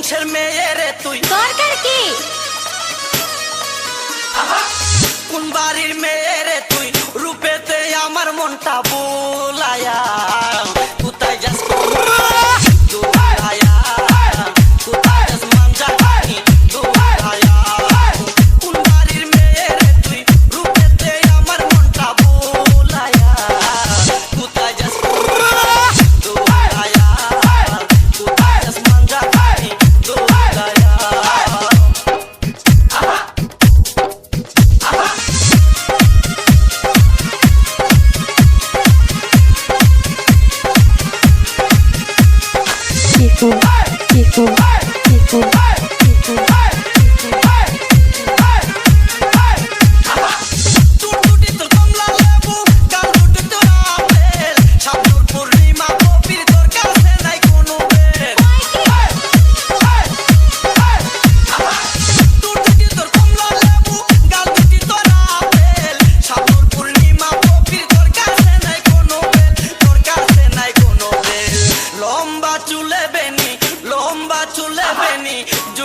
বংশের মেয়ে রে তুই? দরকার কি? কোন বাড়ির মেয়ে রে তুই tabulaya Chico, Chico, Chico, Chico. Don't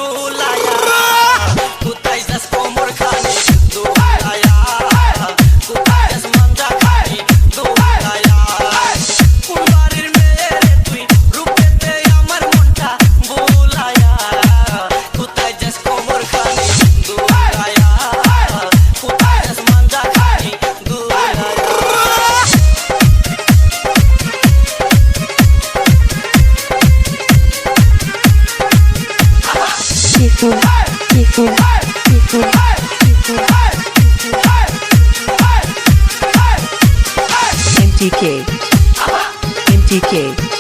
MTK. MTK.